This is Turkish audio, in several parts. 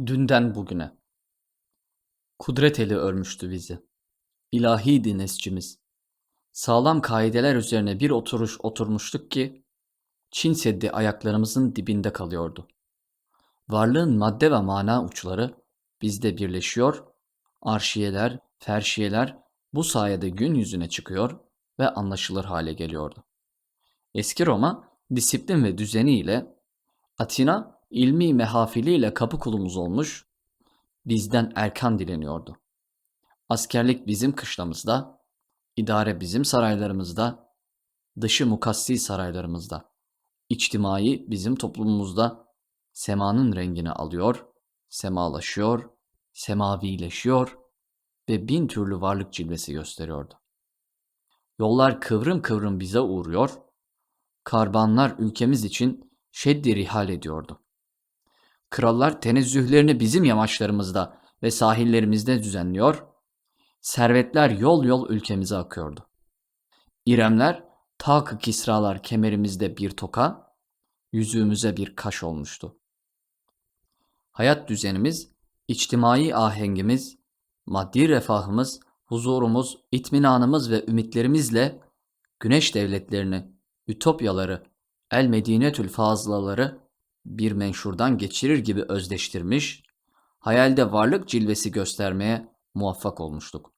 Dünden bugüne. Kudret eli örmüştü bizi. İlahiydi nescimiz. Sağlam kaideler üzerine bir oturuş oturmuştuk ki, Çin Seddi ayaklarımızın dibinde kalıyordu. Varlığın madde ve mana uçları bizde birleşiyor, arşiyeler, ferşiyeler bu sayede gün yüzüne çıkıyor ve anlaşılır hale geliyordu. Eski Roma disiplin ve düzeniyle, Atina ilmi mehafiliyle kapı kulumuz olmuş, bizden erkan dileniyordu. Askerlik bizim kışlamızda, idare bizim saraylarımızda, dışı mukassi saraylarımızda, içtimai bizim toplumumuzda semanın rengini alıyor, semalaşıyor, semavileşiyor ve bin türlü varlık cilvesi gösteriyordu. Yollar kıvrım kıvrım bize uğruyor, karbanlar ülkemiz için şeddi rihal ediyordu. Krallar tenezzühlerini bizim yamaçlarımızda ve sahillerimizde düzenliyor, servetler yol yol ülkemize akıyordu. İremler, tak kisralar kemerimizde bir toka, yüzüğümüze bir kaş olmuştu. Hayat düzenimiz, içtimai ahengimiz, maddi refahımız, huzurumuz, itminanımız ve ümitlerimizle güneş devletlerini, ütopyaları, el medinetül fazlaları bir menşurdan geçirir gibi özdeştirmiş, hayalde varlık cilvesi göstermeye muvaffak olmuştuk.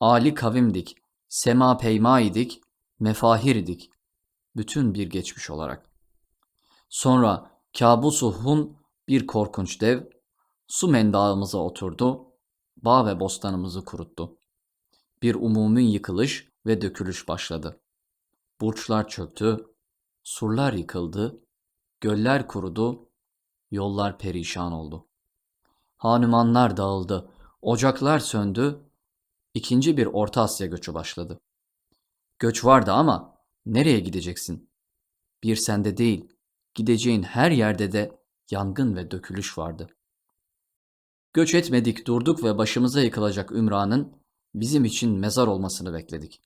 Ali kavimdik, sema peyma idik, mefahir idik, bütün bir geçmiş olarak. Sonra kabusu hun bir korkunç dev, su mendağımıza oturdu, bağ ve bostanımızı kuruttu. Bir umumi yıkılış ve dökülüş başladı. Burçlar çöktü, surlar yıkıldı, göller kurudu, yollar perişan oldu. Hanumanlar dağıldı, ocaklar söndü, ikinci bir Orta Asya göçü başladı. Göç vardı ama nereye gideceksin? Bir sende değil, gideceğin her yerde de yangın ve dökülüş vardı. Göç etmedik durduk ve başımıza yıkılacak Ümran'ın bizim için mezar olmasını bekledik.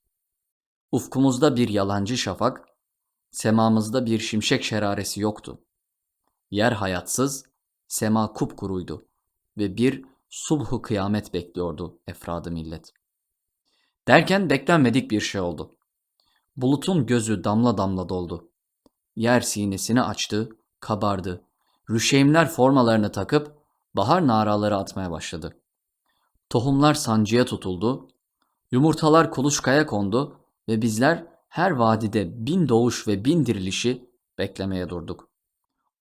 Ufkumuzda bir yalancı şafak, semamızda bir şimşek şeraresi yoktu. Yer hayatsız, sema kupkuruydu ve bir subhu kıyamet bekliyordu efradı millet. Derken beklenmedik bir şey oldu. Bulutun gözü damla damla doldu. Yer sinesini açtı, kabardı. Rüşeymler formalarını takıp bahar naraları atmaya başladı. Tohumlar sancıya tutuldu, yumurtalar kuluçkaya kondu ve bizler her vadide bin doğuş ve bin dirilişi beklemeye durduk.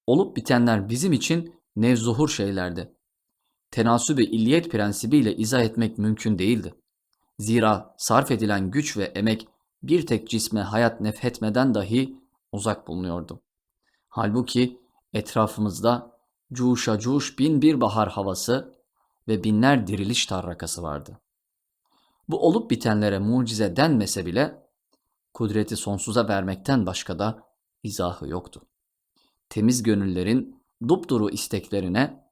Olup bitenler bizim için nevzuhur şeylerdi. Tenasüb-i illiyet prensibiyle izah etmek mümkün değildi. Zira sarf edilen güç ve emek bir tek cisme hayat nefhetmeden dahi uzak bulunuyordu. Halbuki etrafımızda cuşa cuş bin bir bahar havası ve binler diriliş tarrakası vardı. Bu olup bitenlere mucize denmese bile kudreti sonsuza vermekten başka da izahı yoktu. Temiz gönüllerin dupduru isteklerine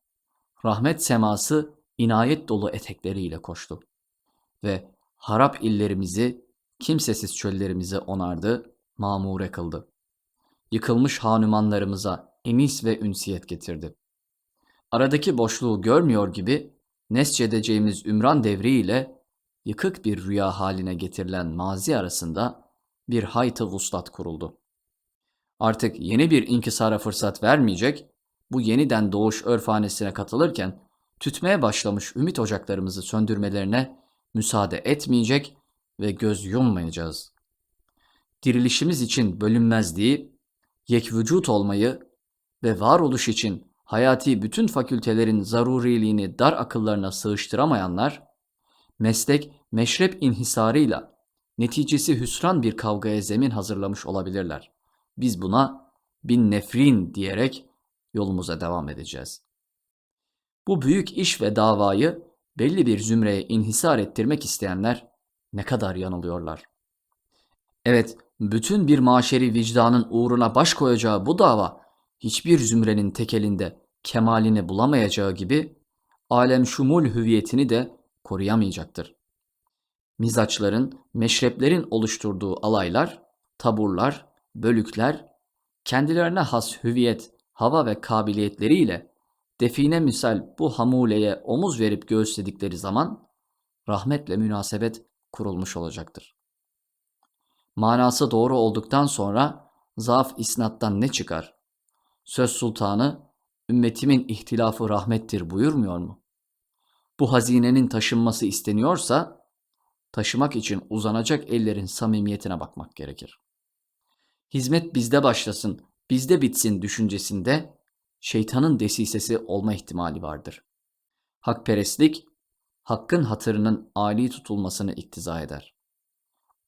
rahmet seması inayet dolu etekleriyle koştu ve harap illerimizi, kimsesiz çöllerimizi onardı, mamure kıldı. Yıkılmış hanumanlarımıza enis ve ünsiyet getirdi. Aradaki boşluğu görmüyor gibi nesçedeceğimiz ümran devriyle yıkık bir rüya haline getirilen mazi arasında bir haytı vuslat kuruldu. Artık yeni bir inkisara fırsat vermeyecek, bu yeniden doğuş örfanesine katılırken tütmeye başlamış ümit ocaklarımızı söndürmelerine müsaade etmeyecek ve göz yummayacağız. Dirilişimiz için bölünmezliği, yek vücut olmayı ve varoluş için hayati bütün fakültelerin zaruriliğini dar akıllarına sığıştıramayanlar, meslek meşrep inhisarıyla neticesi hüsran bir kavgaya zemin hazırlamış olabilirler. Biz buna bin nefrin diyerek yolumuza devam edeceğiz. Bu büyük iş ve davayı belli bir zümreye inhisar ettirmek isteyenler ne kadar yanılıyorlar. Evet, bütün bir maşeri vicdanın uğruna baş koyacağı bu dava hiçbir zümrenin tekelinde kemalini bulamayacağı gibi alem şumul hüviyetini de koruyamayacaktır. Mizaçların, meşreplerin oluşturduğu alaylar, taburlar, bölükler kendilerine has hüviyet, hava ve kabiliyetleriyle define misal bu hamuleye omuz verip göğüsledikleri zaman rahmetle münasebet kurulmuş olacaktır. Manası doğru olduktan sonra zaaf isnattan ne çıkar? Söz sultanı ümmetimin ihtilafı rahmettir buyurmuyor mu? Bu hazinenin taşınması isteniyorsa taşımak için uzanacak ellerin samimiyetine bakmak gerekir. Hizmet bizde başlasın, bizde bitsin düşüncesinde şeytanın desisesi olma ihtimali vardır. Hakperestlik, hakkın hatırının âli tutulmasını iktiza eder.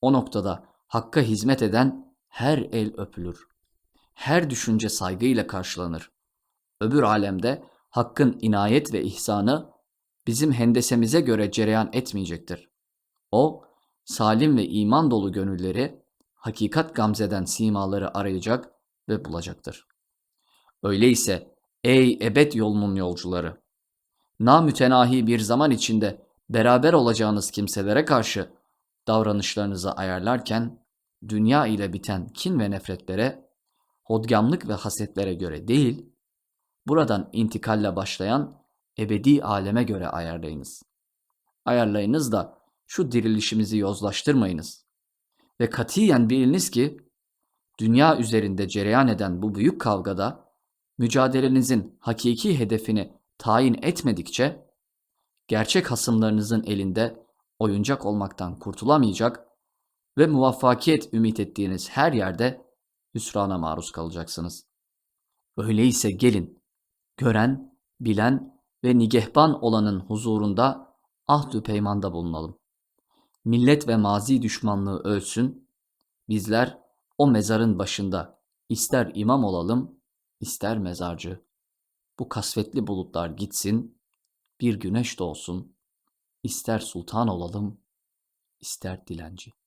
O noktada hakka hizmet eden her el öpülür. Her düşünce saygıyla karşılanır. Öbür alemde hakkın inayet ve ihsanı bizim hendesemize göre cereyan etmeyecektir. O, salim ve iman dolu gönülleri, hakikat gamzeden simaları arayacak ve bulacaktır. Öyleyse ey ebed yolunun yolcuları, namütenahi bir zaman içinde beraber olacağınız kimselere karşı davranışlarınızı ayarlarken dünya ile biten kin ve nefretlere, hodgamlık ve hasetlere göre değil, buradan intikalle başlayan ebedi aleme göre ayarlayınız. Ayarlayınız da şu dirilişimizi yozlaştırmayınız. Ve katiyen biliniz ki dünya üzerinde cereyan eden bu büyük kavgada mücadelenizin hakiki hedefini tayin etmedikçe gerçek hasımlarınızın elinde oyuncak olmaktan kurtulamayacak ve muvaffakiyet ümit ettiğiniz her yerde hüsrana maruz kalacaksınız. Öyleyse gelin, gören, bilen ve nigehban olanın huzurunda ahdü peymanda bulunalım. Millet ve mazi düşmanlığı ölsün, bizler o mezarın başında ister imam olalım, ister mezarcı. Bu kasvetli bulutlar gitsin, bir güneş doğsun, ister sultan olalım, ister dilenci.